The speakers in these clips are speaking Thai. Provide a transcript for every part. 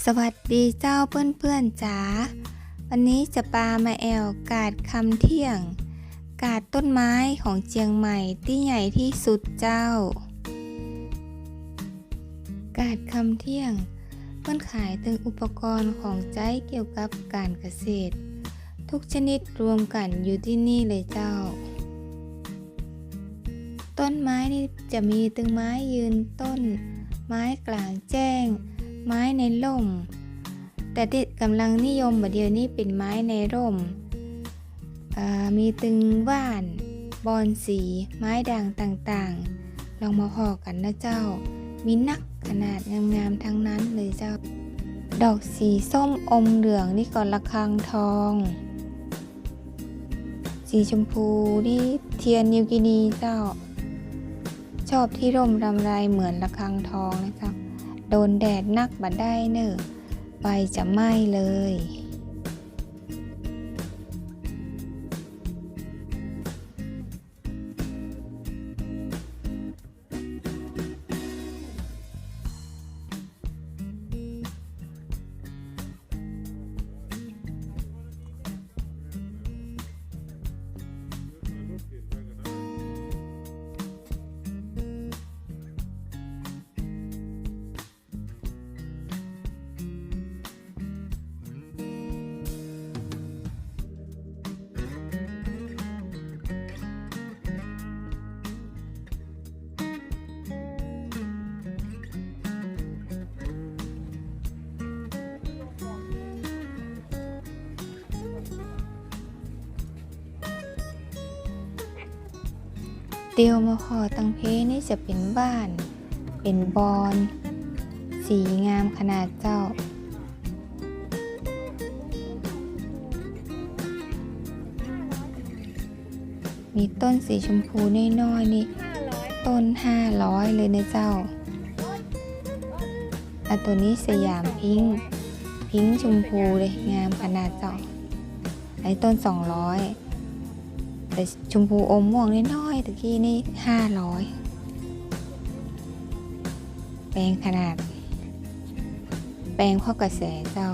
สวัสดีเจ้าเพื่อนๆจ๋า วันนี้จะปามาแอวกาดคำเที่ยง กาดต้นไม้ของเจียงใหม่ที่ใหญ่ที่สุดเจ้า กาดคำเที่ยงเพื่อนขายถึงอุปกรณ์ของใจเกี่ยวกับการเกษตร ทุกชนิดรวมกันอยู่ที่นี่เลยเจ้า ต้นไม้นี่จะมีตึงไม้ยืนต้น ไม้กลางแจ้ง ไม้ในร่ม แต่ที่กำลังนิยมบัดเดียวนี้เป็นไม้ในร่ม มีตึงว่านบอนสี ไม้ด่างต่างๆ ลองมาพอกันนะเจ้า มีนักขนาดงามๆทั้งนั้นเลยเจ้า ดอกสีส้มอมเหลืองนี่ก่อนระฆังทอง สีชมพูนี่เทียนนิวกินีเจ้า ชอบที่ร่มรำไรเหมือนระฆังทองนะจ้า โดนแดดนักบัดได้เนอะใบจะไหม้เลย เตียวมาขอตังเพนี่จะเป็นบ้าน เป็นบอน สีงามขนาดเจ้า มีต้นสีชมพูน้อยๆนี่ ต้น 500 เลยนะเจ้าอัตัวนี้สยามพิงพิงชมพูเลยงามขนาดเจ้าไอ้ต้น 200 แต่ชมพูอมม่วงน้อยๆตะกี้นี่500แปลงขนาด แปลงข้อกระแสเจ้า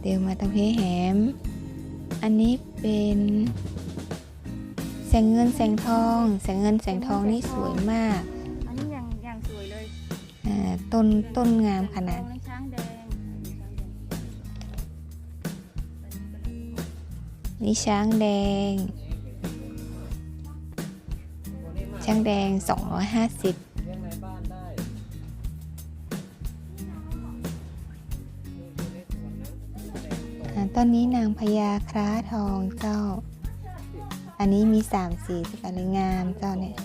เดี๋ยวมาตรงเพแหม อันนี้เป็นแสงเงินแสงทอง แสงเงินแสงทองนี่สวยมาก อันนี้อย่างอย่างสวยเลยอ่าต้นต้นงามขนาด นี่ช้างแดง ช้างแดง 250อ่าต้นนี้นางพญาคร้าทองเจ้า อันนี้มีสามสีสกันเลยงามเจ้าเนี่ย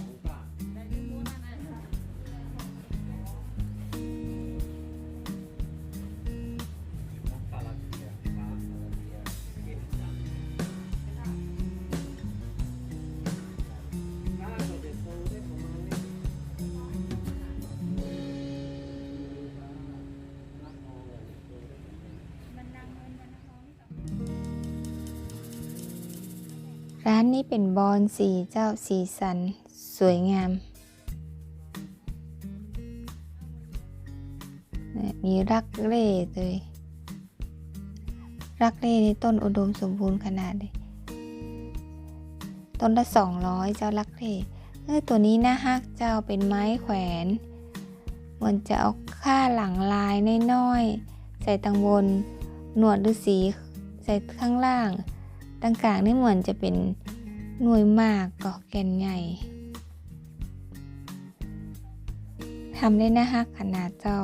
ร้านนี้เป็นบอนสีเจ้าสีสัน สวยงาม มีรักเล่เลย รักเล่ในต้นอุดมสมบูรณ์ขนาดเลย ต้นละสองร้อยเจ้ารักเล่เออตัวนี้นะฮักเจ้าเป็นไม้แขวนมือนจะเอาค่าหลังลายน้อยๆ ใส่ตังบน หนวดฤาษีใส่ข้างล่าง ต่างกลางนี่เหมือนจะเป็นหน่วยมากก็แก่นใหญ่ทำได้นะฮะขนาดเจ้า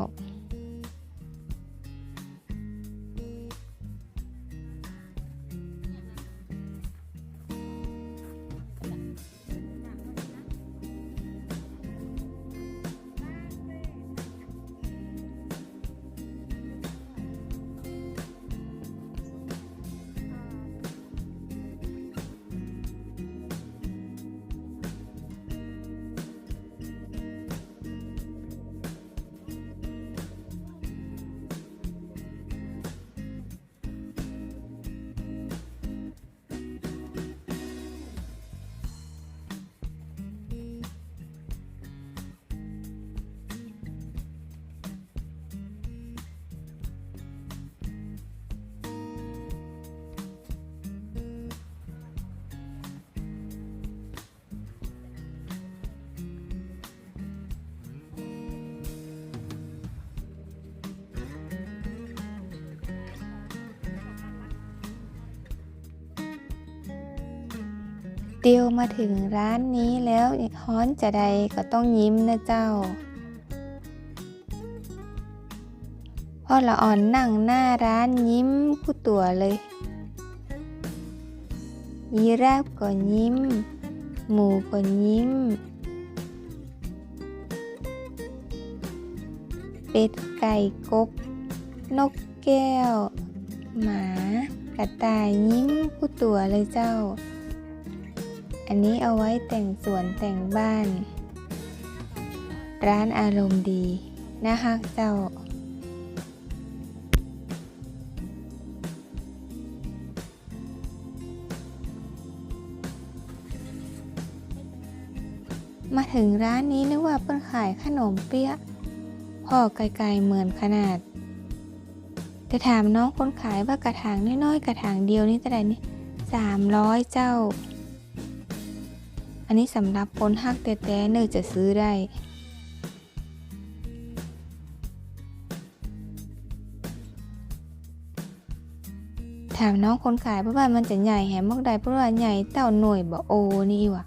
เตียวมาถึงร้านนี้แล้วฮ้อนจะใดก็ต้องยิ้มนะเจ้าพ่อละอ่อนนั่งหน้าร้านยิ้มคู่ตัวเลย ยีราฟก็ยิ้ม หมูก็ยิ้ม เป็ดไก่กบ นกแก้ว หมากระต่ายยิ้มคู่ตัวเลยเจ้า อันนี้เอาไว้แต่งสวนแต่งบ้าน ร้านอารมณ์ดีนะฮักเจ้า มาถึงร้านนี้นึกว่าเปิ้นขายขนมเปี๊ยะพ่อไกลๆเหมือนขนาด แต่ถามน้องคนขายว่ากระถางน้อยๆกระถางเดียวนี่เท่าไหร่นี่สามร้อยเจ้า อันนี้สำหรับคนฮักแต่แต่เนอจะซื้อได้ถามน้องคนขายเพราะว่ามันจะใหญ่แหมมากใดเพราะว่าใหญ่เต่าหน่วยบ่โอนี่ว่ะ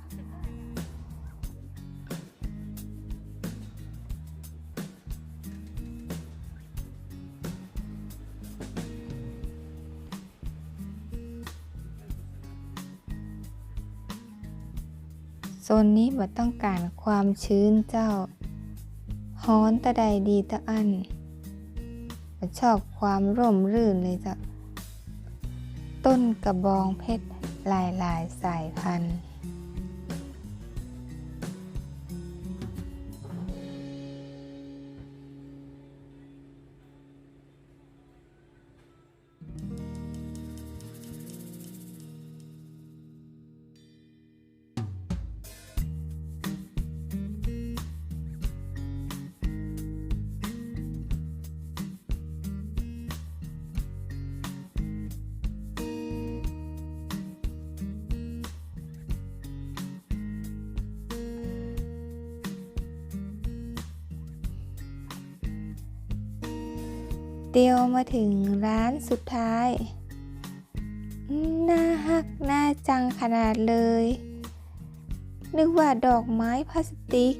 นนี้บ่ต้องการความชื้นเจ้าฮ้อนตะใดดีตะอันบ่ชอบความร่มรื่นเลยจ้ะต้นกระบองเพชรหลายหลายๆสายพันธุ์ เดียวมาถึงร้านสุดท้าย น่าฮักน่าจังขนาดเลย นึกว่าดอกไม้พลาสติก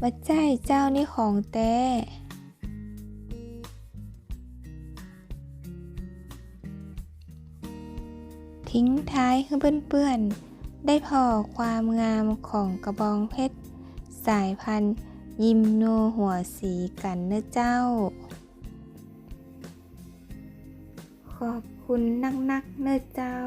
มาใจเจ้านี่ของแต้ทิ้งท้ายให้เพื่อนๆ ได้พอความงามของกระบองเพชร สายพันธุ์ยิมโนหัวสีกันนะเจ้า คุณนักนักเนอเจ้า